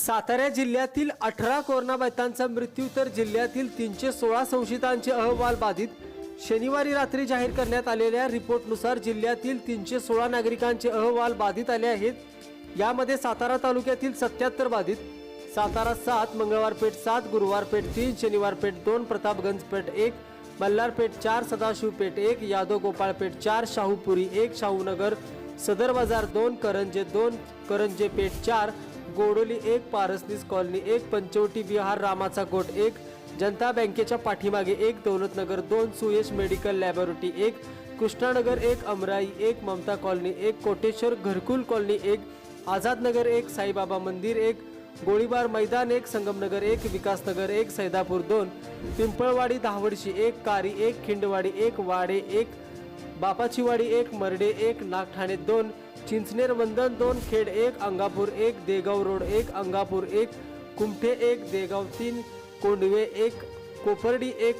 सातारा जिल्ह्यातील अठरा कोरोनाबाधितांचा मृत्यू तर जिल्ह्यातील तीनशे सोळा संशयितांचे अहवाल बाधित. शनिवारी रात्री जाहीर करण्यात आलेल्या रिपोर्टनुसार जिल्ह्यातील तीनशे सोळा नागरिकांचे अहवाल बाधित आले आहेत. यामध्ये सातारा तालुक्यातील सत्याहत्तर बाधित. सातारा सात मंगळवार पेठ सात गुरुवार पेठ तीन शनिवार पेठ दोन प्रतापगंज पेठ एक मल्हारपेठ चार सदाशिव पेठ एक यादव गोपाळ पेठ चार शाहूपुरी एक शाहूनगर सदर बाजार दोन करंजे दोन करंजे पेठ चार गोडोली एक पारसनीस कॉलनी एक पंचवटी विहार रामाचा गोट एक जनता बँकेच्या पाठीमागे एक दौलतनगर दोन सुयश मेडिकल लॅबोरेटरी एक कृष्णानगर एक अमराई एक ममता कॉलनी एक कोटेश्वर घरकुल कॉलनी एक आझादनगर एक साईबाबा मंदिर एक गोळीबार मैदान एक संगमनगर एक विकासनगर एक सैदापूर दोन पिंपळवाडी दहावडशी एक कारी एक खिंडवाडी एक वाडे एक बापाचीवाडी एक मर्डे एक नागठाणे दोन चिंचनेर वंदन दोन खेड एक अंगापूर एक देगाव रोड एक अंगापूर एक कुमठे एक देगाव तीन कोंडवे एक कोपर्डी एक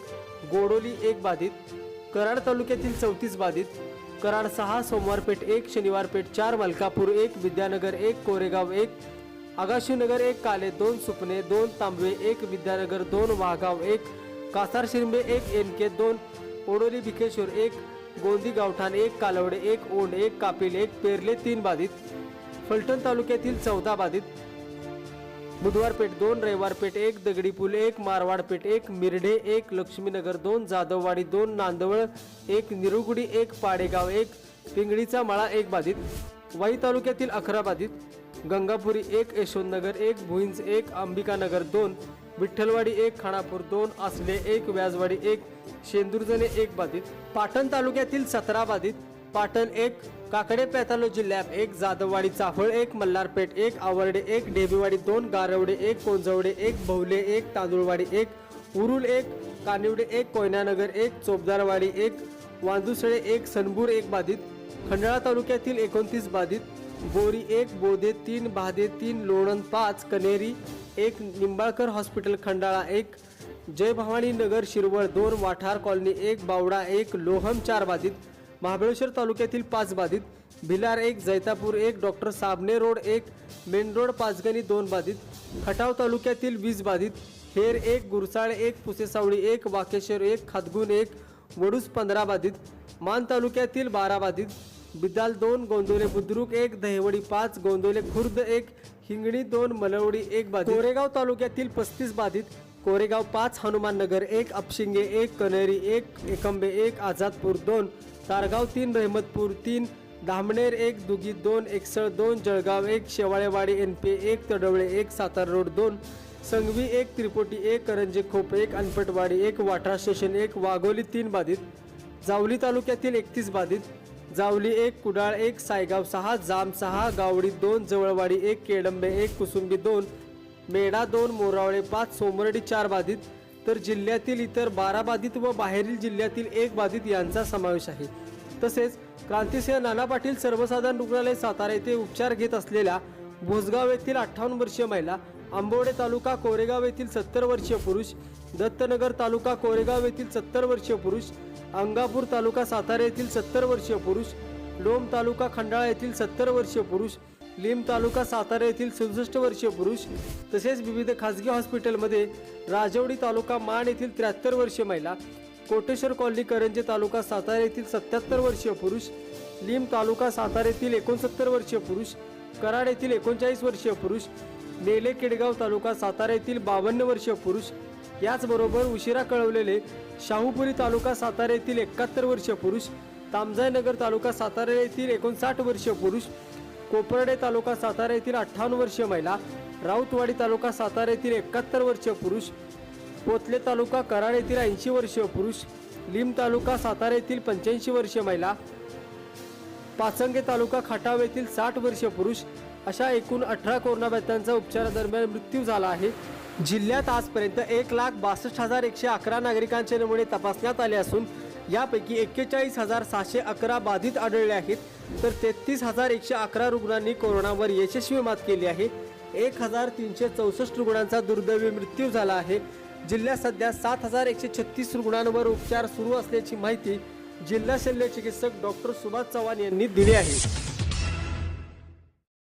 गोडोली एक बाधित कराड तालुक्यातील चौतीस बाधित कराड सहा सोमवारपेठ एक शनिवारपेठ चार मलकापूर एक विद्यानगर एक कोरेगाव एक आगाशीनगर एक काले दोन सुपणे दोन तांबवे एक विद्यानगर दोन वाघाव एक कासार शिरंबे एक एनके दोन ओडोली भिकेश्वर एक गोंदी गावठाण एक कालवडे एक ओंड एक कापिल एक पेरले तीन बाधित. फलटण तालुक्यातील चौदा बाधित. बुधवारपेठ दोन रविवारपेठ एक दगडी पूल एक मारवाडपेठ एक मिरढे एक लक्ष्मीनगर दोन जाधववाडी दोन नांदवळ एक निरुगुडी एक पाडेगाव एक पिंगळीचा मळा एक बाधित. वाई तालुक्यातील अकरा बाधित. गंगापुरी एक यशवंतनगर एक भुईंज एक अंबिकानगर दोन विठ्ठलवाडी एक खानापूर दोन आसले एक व्याजवाडी एक शेंदुरजणे एक बाधित पाटण तालुक्यातील सतरा बाधित पाटण एक काकडे पॅथॉलॉजी लॅब एक जाधववाडी चाफळ एक मल्हारपेठ एक आवरडे एक ढेबीवाडी दोन गारवडे एक कोंजवडे एक भवले एक तांदूळवाडी एक उरुल एक कानिवडे एक कोयनानगर एक चोपदारवाडी एक वांदुसळे एक सनबूर एक बाधित खंडाळा तालुक्यातील एकोणतीस बाधित बोरी एक बोधे तीन बाधे तीन लोणंद पाच कनेरी एक निंबाळकर हॉस्पिटल खंडाळा एक जय भवानी नगर शिरवळ दोन वाठार कॉलनी एक बावडा एक लोहम चार बाधित महाबळेश्वर तालुक्यातील पाच बाधित भिलार एक जैतापूर एक डॉक्टर साबणे रोड एक मेन रोड पाचगणी दोन बाधित खटाव तालुक्यातील वीज बाधित हेर एक गुरसाळ एक पुसेसावळी एक वाकेश्वर एक खातगुण एक वडूस पंधरा बाधित मान तालुक्यातील बारा बाधित बिदाल दोन गोंदवले बुद्रुक एक दहिवडी पाच गोंदवले खुर्द एक हिंगणी दोन मलवडी एक बाधित. कोरेगाव तालुक्यातील पस्तीस बाधित. कोरेगाव पाच हनुमान नगर एक अपशिंगे एक कनेरी एक एकंबे एक आझादपूर दोन तारगाव तीन रहमतपूर तीन धामणेर एक दुगी दोन एकसळ दोन जळगाव एक शेवाळेवाडी एन पी एक तडवळे एक सातारा रोड दोन संगवी एक त्रिपोटी एक करंजे खोप एक अनपटवाडी एक वाठरा स्टेशन एक वाघोली तीन बाधित. जावली तालुक्यातील एकतीस बाधित. जावली एक कुडाळ एक सायगाव सहा जाम सहा गावडी दोन जवळवाडी एक केडंबे एक कुसुंबी दोन मेढा दोन मोरावळे पाच सोमरडी चार बाधित. तर जिल्ह्यातील इतर बारा बाधित व बाहेरील जिल्ह्यातील एक बाधित यांचा समावेश आहे. तसेच क्रांतिसिंह नाना पाटील सर्वसाधारण रुग्णालय सातारा येथे उपचार घेत असलेल्या भोसगाव येथील अठ्ठावन्न वर्षीय महिला आंबोडे तालुका कोरेगाव येथील सत्तर वर्षीय पुरुष दत्तनगर तालुका कोरेगाव येथील सत्तर वर्षीय पुरुष अंगापूर तालुका सातारा येथील सत्तर वर्षीय पुरुष लोम तालुका खंडाळा येथील सत्तर वर्षीय पुरुष लिम तालुका सातारा येथील सदुसष्ट वर्षीय पुरुष तसेच विविध खासगी हॉस्पिटलमध्ये राजवडी तालुका मान येथील त्र्याहत्तर वर्षीय महिला कोटेश्वर कॉलनी करंजे तालुका सातारा येथील सत्याहत्तर वर्षीय पुरुष लिम तालुका सातारा येथील एकोणसत्तर वर्षीय पुरुष कराड येथील एकोणचाळीस वर्षीय पुरुष नेले केडगाव तालुका सातारा येथील बावन्न वर्षीय पुरुष याचबरोबर उशिरा कळवलेले शाहूपुरी तालुका सातारा येथील एकाहत्तर वर्षीय पुरुष तामजायनगर तालुका सातारा येथील एकोणसाठ वर्षीय पुरुष कोपर्डे तालुका सातारा येथील अठ्ठावन्न वर्षीय महिला राऊतवाडी तालुका सातारा येथील एकाहत्तर वर्षीय पुरुष पोतले तालुका कराड येथील ऐंशी वर्षीय पुरुष लिम तालुका सातारा येथील पंच्याऐंशी वर्षीय महिला पाचंगे तालुका खटाव येथील साठ वर्षीय पुरुष अशा एकूण अठरा कोरोनाबाधितांचा उपचारादरम्यान मृत्यू झाला आहे. जिल्ह्यात आजपर्यंत एक लाख बासष्ट हजार एकशे अकरा नागरिकांचे नमुने तपासण्यात आले असून यापैकी एक्केचाळीस हजार सहाशे अकरा बाधित आढळले आहेत. तर तेहतीस हजार एकशे अकरा रुग्णांनी कोरोनावर यशस्वी मात केली आहे. एक हजार तीनशे चौसष्ट रुग्णांचा दुर्दैवी मृत्यू झाला आहे. जिल्ह्यात सध्या सात हजार एकशे छत्तीस रुग्णांवर उपचार सुरू असल्याची माहिती जिल्हा शल्य चिकित्सक डॉक्टर सुभाष चव्हाण यांनी दिली आहे.